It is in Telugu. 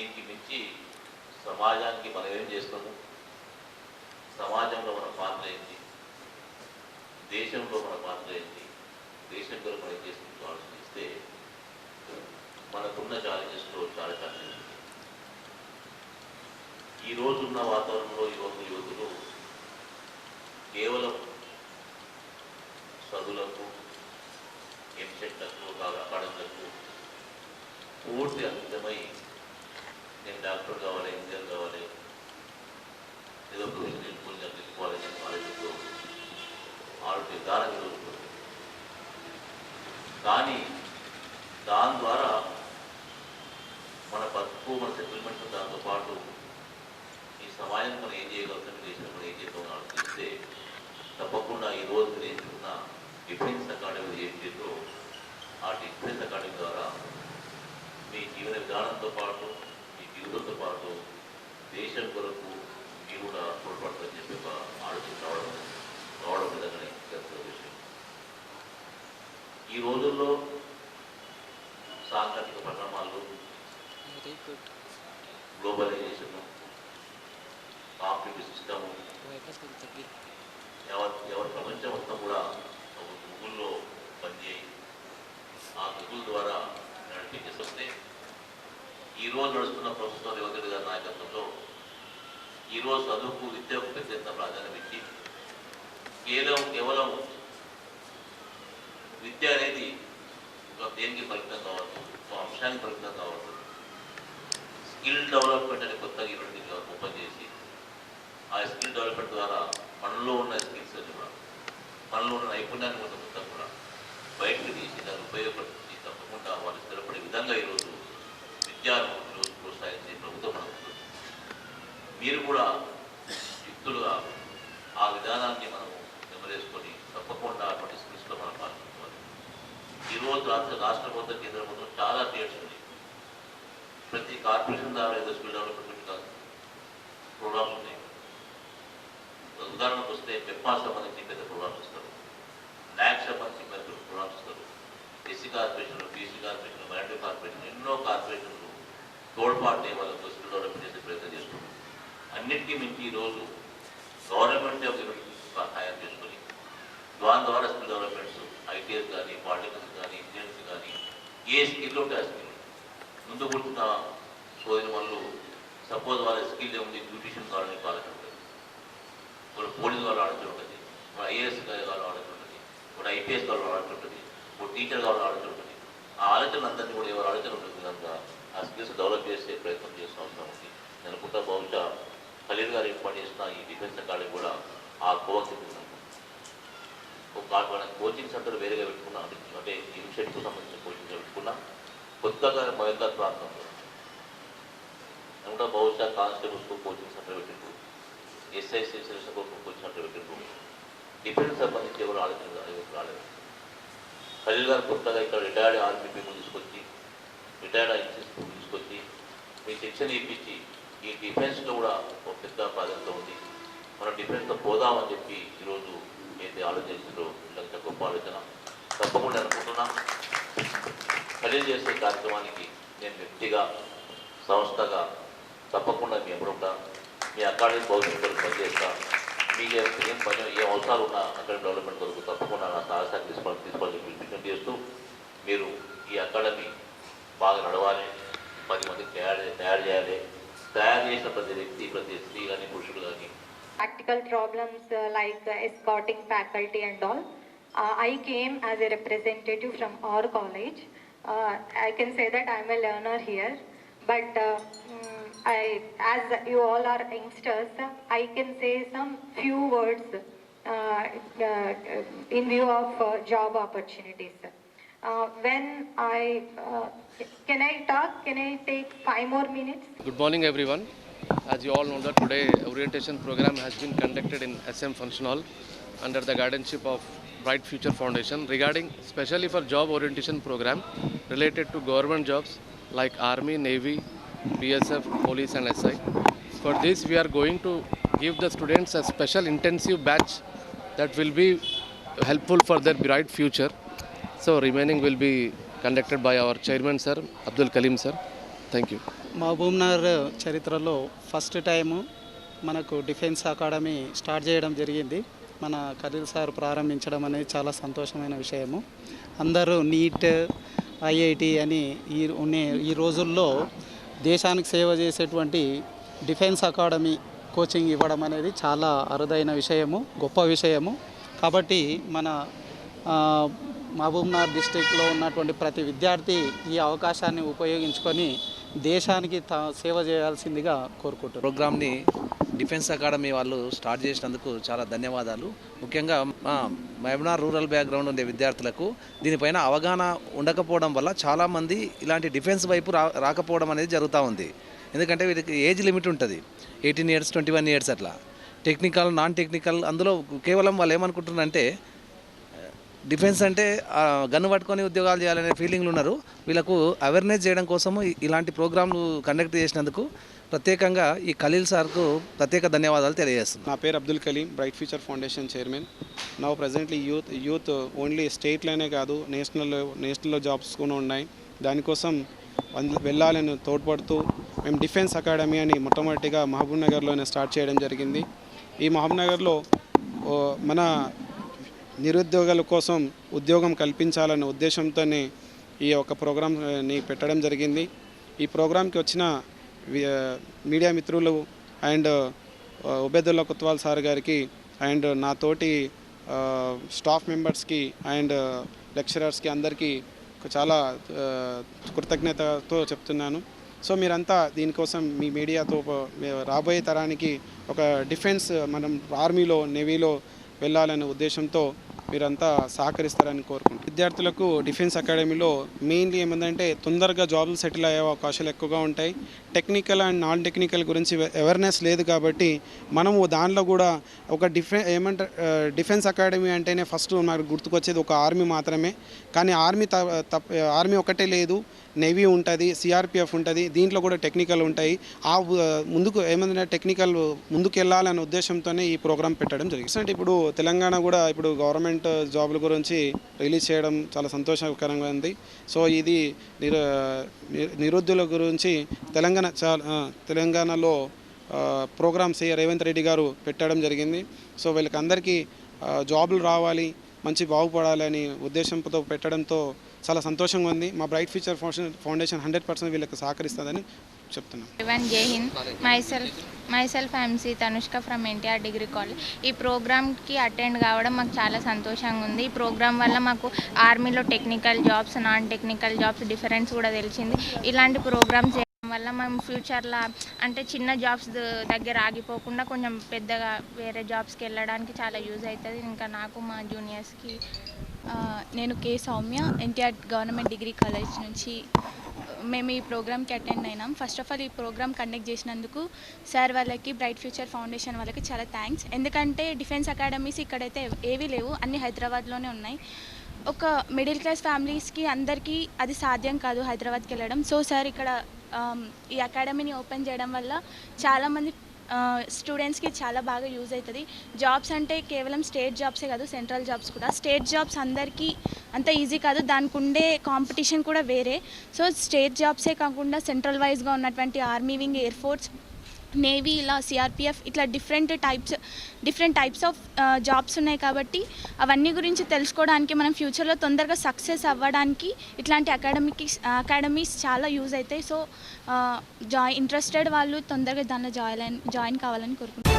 దీనికి మించి సమాజానికి మనం ఏం చేస్తాము? సమాజంలో మన పాత్ర ఏంటి? దేశంలో మన పాత్ర ఏంటి? దేశం కొరకు మనం ఏం చేస్తుందో ఆలోచిస్తే మనకున్న ఛాలెంజెస్లో చాలా ఛాలెంజెస్ ఈ రోజున్న వాతావరణంలో యువకులు యువకులు కేవలం చదువులకు ఎంసెట్లకు అకాడమీలకు పూర్తి అంకితమై నేను డాక్టర్ కావాలి ఇంజనీర్ కావాలి ఏదో ప్రొఫెషన్ ఎంచుకుని తెలుసుకోవాలి అని ఆలోచనతో ఆలోచన విధానం జరుగుతుంది కానీ దాని ద్వారా మన బతుకు మన సెటిల్మెంట్ దాంతో పాటు ఈ సమాజం మనం ఏం చేయగలుగుతాం దేశం మనం ఏం చేద్దాం ఆలోచిస్తే తప్పకుండా ఈ రోజు నేర్చుకున్న డిఫెన్స్ అకాడమీ ఏంటిదో ఆ డిఫెన్స్ అకాడమీ ద్వారా మీ జీవన విధానంతో పాటు మీ జీవితంతో పాటు దేశం కొరకు మీరు కూడా తోడ్పడతారని చెప్పి ఒక ఆలోచన రావడం రావడం విధంగానే చేస్తున్న విషయం ఈ రోజుల్లో సాంకేతిక పరిణామాలు గ్లోబలైజేషన్ కాంపిటేటివ్ సిస్టమ్ తగ్గింది ఎవరి ఎవరి ప్రపంచం మొత్తం కూడా ఒక గూగుల్లో పనిచేయి ఆ గూగుల్ ద్వారా నడిపించేస్తుంటే ఈ రోజు నడుస్తున్న ప్రస్తుతం రేవంత్ రెడ్డి గారి నాయకత్వంలో ఈ రోజు చదువుకు విద్యకు పెద్ద ఎత్తున ప్రాధాన్యం ఇచ్చి కేవలం కేవలం విద్య అనేది ఒక దేనికి పరిమితం కావచ్చు ఒక అంశానికి పరిమితం కావచ్చు. స్కిల్ డెవలప్మెంట్ అనే కొత్తగా ఈరోజు ఓపెన్ చేసి ఆ స్కిల్ డెవలప్మెంట్ ద్వారా మనలో ఉన్న స్కిల్స్ అని కూడా మనలో ఉన్న నైపుణ్యాన్ని కూడా మొత్తం కూడా బయటకు తీసి దాన్ని ఉపయోగపడుతుంది తప్పకుండా వాళ్ళు స్థిరపడే విధంగా ఈరోజు విద్యాను ఈరోజు ప్రోత్సహించే ప్రభుత్వం మనకు ఉంటుంది. మీరు కూడా యుక్తులుగా ఆ విధానాన్ని మనము నెమరేసుకొని తప్పకుండా అటువంటి స్కిల్స్లో మనం పాల్గొనుకోవాలి ఈరోజు రాష్ట్ర రాష్ట్ర ప్రభుత్వం కేంద్ర ప్రభుత్వం చాలా డేట్స్ ఉన్నాయి. ప్రతి కార్పొరేషన్ ద్వారా ఏదో స్కిల్ డెవలప్మెంట్ కాదు. ప్రోగ్రామ్స్ ఉన్నాయి. ఉదాహరణకు వస్తే పెప్పా సంబంధించి పెద్ద ప్రోగ్రామ్స్ ఇస్తారు. న్యాక్ సంబంధించి పెద్ద ప్రోగ్రామ్స్ ఇస్తారు. ఎస్సీ కార్పొరేషన్లు బీసీ కార్పొరేషన్ మైనార్టీ కార్పొరేషన్ ఎన్నో కార్పొరేషన్లు తోడ్పాటు వాళ్ళకు స్కిల్ డెవలప్మెంట్ చేసే ప్రయత్నం చేస్తున్నారు. అన్నిటికీ మించి ఈరోజు గవర్నమెంట్ సహాయం చేసుకొని దాని ద్వారా స్కిల్ డెవలప్మెంట్స్ ఐటీఎస్ కానీ పాలిటెక్నిక్స్ కానీ ఇంజనీర్స్ కానీ ఏ స్కిల్లో ఉంటే ఆ స్కిల్. ముందు పుట్టిన సోదరి వాళ్ళు సపోజ్ వాళ్ళ స్కిల్ ఏముంది బ్యూటిషియన్ కావాలని కాలేజ్ ఉంటుంది ఒక పోలీస్ వాళ్ళు ఆలోచన ఉంటుంది ఒక ఐఏఎస్ కావాలి ఆలోచన ఉంటుంది ఒక ఐపీఎస్ కావాలి ఆలోచన ఉంటుంది ఒక టీచర్ కావాలి ఆలోచన ఉంటుంది ఆ ఆలోచన అందరినీ కూడా ఎవరు ఆలోచన ఉంటుంది కనుక ఆ స్కిల్స్ డెవలప్ చేసే ప్రయత్నం చేసిన అవసరం ఉంది. నేను అనుకుంటా బహుశా ఖలీల్ గారు ఏర్పాటు చేసిన ఈ డిఫెన్స్ అకాడమీ కూడా ఆ కోవకి ఒక కోచింగ్ సెంటర్ వేరేగా పెట్టుకున్నా. అంటే ఇన్షెట్కు సంబంధించిన కోచింగ్ పెట్టుకున్నాం. కొత్తగా మహిళా ప్రాంతంలో కూడా బహుశా కానిస్టేబుల్స్కు కోచింగ్ సెంటర్ పెట్టిండ్రు. ఎస్ఐసి సెలక్షన్ కోసం కోచింగ్ సెంటర్ పెట్టిండ్రు. డిఫెన్స్ సంబంధించి ఎవరు ఆలోచన రాలేదు. ఖలీల్ గారు కొత్తగా ఇక్కడ రిటైర్డ్ ఆర్మీ పీపుల్ తీసుకొచ్చి రిటైర్డ్ ఐసీఎస్ తీసుకొచ్చి మీ శిక్షణ ఇప్పించి ఈ డిఫెన్స్లో కూడా ఒక పెద్ద ప్రాధాన్యత ఉంది. మనం డిఫెన్స్లో పోదామని చెప్పి ఈరోజు ఏదైతే ఆలోచించారో ఇదంతా గొప్ప ఆలోచన. తప్పకుండా అనుకుంటున్నా. ఖలీల్ చేసే కార్యక్రమానికి నేను వ్యక్తిగా సంస్థగా తప్పకుండా మీ ఎప్పుడుంటా మీ అకాడమీ భవిష్యత్తు పనిచేస్తా. మీకు ఏం పని ఏ అవసరాలు ఉన్నా అకాడమీ డెవలప్మెంట్ కొరకు తప్పకుండా నా సహసాన్ని తీసుకోవాలి తీసుకోవాలని విజ్ఞప్తి చేస్తూ మీరు ఈ అకాడమీ బాగా నడవాలి. పది మందికి తయారు తయారు చేయాలి. తయారు చేసిన ప్రతి వ్యక్తి ప్రతి స్త్రీ కానీ పురుషుడు కానీ practical problems uh, like uh, escorting faculty and all. Uh, I came as a representative from our college. Uh, I can say that I'm a learner here, but uh, mm, I, as you all are youngsters, I can say some few words uh, when I uh, can I talk? Can I take five more minutes? Good morning, everyone. As you all know that today orientation program has been conducted in SM Function Hall under the guardianship of Bright Future Foundation regarding specially for job orientation program related to government jobs like Army, Navy, BSF, Police and SI. For this we are going to give the students a special intensive batch that will be helpful for their bright future. So remaining will be conducted by our chairman sir Abdul Kaleem sir thank you Mahabubnagar చరిత్రలో ఫస్ట్ టైము మనకు డిఫెన్స్ అకాడమీ స్టార్ట్ చేయడం జరిగింది. మన ఖలీల్ సార్ ప్రారంభించడం అనేది చాలా సంతోషమైన విషయము. అందరూ నీట్ ఐఐటి అని ఈ ఈ రోజుల్లో దేశానికి సేవ చేసేటువంటి డిఫెన్స్ అకాడమీ కోచింగ్ ఇవ్వడం అనేది చాలా అరుదైన విషయము గొప్ప విషయము. కాబట్టి మన మహబూబ్నగర్ డిస్టిక్లో ఉన్నటువంటి ప్రతి విద్యార్థి ఈ అవకాశాన్ని ఉపయోగించుకొని దేశానికి తా సేవ చేయాల్సిందిగా కోరుకుంటున్నాను. ప్రోగ్రామ్ని డిఫెన్స్ అకాడమీ వాళ్ళు స్టార్ట్ చేసినందుకు చాలా ధన్యవాదాలు. ముఖ్యంగా మా మహబూబ్నగర్ రూరల్ బ్యాక్గ్రౌండ్ ఉండే విద్యార్థులకు దీనిపైన అవగాహన ఉండకపోవడం వల్ల చాలామంది ఇలాంటి డిఫెన్స్ వైపు రా రాకపోవడం అనేది జరుగుతూ ఉంది. ఎందుకంటే వీరికి ఏజ్ లిమిట్ ఉంటుంది. Eighteen years twenty one years అట్లా. టెక్నికల్ నాన్ టెక్నికల్ అందులో కేవలం వాళ్ళు ఏమనుకుంటున్నారంటే డిఫెన్స్ అంటే గన్ను పట్టుకొని ఉద్యోగాలు చేయాలనే ఫీలింగ్లు ఉన్నారు. వీళ్ళకు అవేర్నెస్ చేయడం కోసము ఇలాంటి ప్రోగ్రాంలు కండక్ట్ చేసినందుకు ప్రత్యేకంగా ఈ ఖలీల్ సార్కు ప్రత్యేక ధన్యవాదాలు తెలియజేస్తున్నాను నా పేరు Abdul Kaleem bright future foundation chairman నా ప్రజెంట్లీ యూత్ యూత్ ఓన్లీ స్టేట్లోనే కాదు నేషనల్ నేషనల్లో జాబ్స్ కూడా ఉన్నాయి. దానికోసం వెళ్ళాలని తోడ్పడుతూ మేము డిఫెన్స్ అకాడమీ అని మొట్టమొదటిగా మహబూబ్ నగర్లోనే స్టార్ట్ చేయడం జరిగింది. ఈ మహబూబ్ నగర్లో మన నిరుద్యోగుల కోసం ఉద్యోగం కల్పించాలనే ఉద్దేశంతోనే ఈ యొక్క ప్రోగ్రాంని పెట్టడం జరిగింది. ఈ ప్రోగ్రాంకి వచ్చిన మీడియా మిత్రులు and Ubedullah Kotwal sir garu and నా తోటి స్టాఫ్ మెంబర్స్కి అండ్ లెక్చరర్స్కి అందరికీ చాలా కృతజ్ఞతతో చెప్తున్నాను. సో మీరంతా దీనికోసం మీ మీడియాతో రాబోయే తరానికి ఒక డిఫెన్స్ మనం ఆర్మీలో నేవీలో వెళ్ళాలనే ఉద్దేశంతో మీరంతా సహకరిస్తారని కోరుకుంటున్నాను. విద్యార్థులకు డిఫెన్స్ అకాడమీలో మెయిన్లీ ఏమందంటే తొందరగా జాబ్లు సెటిల్ అయ్యే అవకాశాలు ఎక్కువగా ఉంటాయి. టెక్నికల్ అండ్ నాన్ టెక్నికల్ గురించి అవేర్నెస్ లేదు కాబట్టి మనము దానిలో కూడా ఒక డిఫెన్ ఏమంటారు డిఫెన్స్ అకాడమీ అంటేనే ఫస్ట్ నాకు గుర్తుకొచ్చేది ఒక ఆర్మీ మాత్రమే. కానీ ఆర్మీ తప్ప ఆర్మీ ఒకటే లేదు. నేవీ ఉంటుంది సిఆర్పిఎఫ్ ఉంటుంది దీంట్లో కూడా టెక్నికల్ ఉంటాయి. ఆ ముందుకు ఏమంటే టెక్నికల్ ముందుకు వెళ్ళాలనే ఉద్దేశంతోనే ఈ ప్రోగ్రామ్ పెట్టడం జరిగింది. అంటే ఇప్పుడు తెలంగాణ కూడా ఇప్పుడు గవర్నమెంట్ జాబుల గురించి రిలీజ్ చేయడం చాలా సంతోషకరంగా ఉంది. సో ఇది నిరు నిరుద్యోగుల గురించి తెలంగాణ తెలంగాణలో ప్రోగ్రామ్స్ రేవంత్ రెడ్డి గారు పెట్టడం జరిగింది. సో వీళ్ళకి అందరికీ జాబులు రావాలి మంచి బాగుపడాలని ఉద్దేశంతో పెట్టడంతో చాలా సంతోషంగా ఉంది. మా bright future foundation foundation hundred percent వీళ్ళకి సహకరిస్తుందని చెప్తున్నాం. One Jai Hind myself MC Tanushka from NTR degree college ఈ ప్రోగ్రామ్కి అటెండ్ కావడం మాకు చాలా సంతోషంగా ఉంది. ఈ ప్రోగ్రామ్ వల్ల మాకు ఆర్మీలో technical jobs non technical jobs difference కూడా తెలిసింది. ఇలాంటి ప్రోగ్రామ్స్ చేయడం వల్ల మేము ఫ్యూచర్లో అంటే చిన్న జాబ్స్ దగ్గర ఆగిపోకుండా కొంచెం పెద్దగా వేరే జాబ్స్కి వెళ్ళడానికి చాలా యూజ్ అవుతుంది ఇంకా నాకు మా జూనియర్స్కి నేను K Soumya NTR government degree college నుంచి మేము ఈ ప్రోగ్రామ్కి అటెండ్ అయినాం. ఫస్ట్ ఆఫ్ ఆల్ ఈ ప్రోగ్రామ్ కండక్ట్ చేసినందుకు సార్ వాళ్ళకి బ్రైట్ ఫ్యూచర్ ఫౌండేషన్ వాళ్ళకి చాలా థ్యాంక్స్ ఎందుకంటే డిఫెన్స్ అకాడమీస్ ఇక్కడైతే ఏవీ లేవు అన్ని హైదరాబాద్లోనే ఉన్నాయి. ఒక మిడిల్ క్లాస్ ఫ్యామిలీస్కి అందరికీ అది సాధ్యం కాదు హైదరాబాద్కి వెళ్ళడం. సో సార్ ఇక్కడ ఈ అకాడమీని ఓపెన్ చేయడం వల్ల చాలామంది స్టూడెంట్స్కి చాలా బాగా యూజ్ అవుతుంది. జాబ్స్ అంటే కేవలం స్టేట్ జాబ్సే కాదు సెంట్రల్ జాబ్స్ కూడా. స్టేట్ జాబ్స్ అందరికీ అంత ఈజీ కాదు. దానికి ఉండే కాంపిటీషన్ కూడా వేరే. సో స్టేట్ జాబ్సే కాకుండా సెంట్రల్ వైజ్గా ఉన్నటువంటి army wing air force navy ఇలా సిఆర్పిఎఫ్ ఇట్లా different types different types of jobs ఉన్నాయి కాబట్టి అవన్నీ గురించి తెలుసుకోవడానికి మనం ఫ్యూచర్లో తొందరగా సక్సెస్ అవ్వడానికి ఇట్లాంటి అకాడమిక్ అకాడమీస్ చాలా యూజ్ అవుతాయి సో జాయి ఇంట్రెస్టెడ్ వాళ్ళు తొందరగా దానిలో జాయిన్ జాయిన్ కావాలని కోరుకుంటున్నాను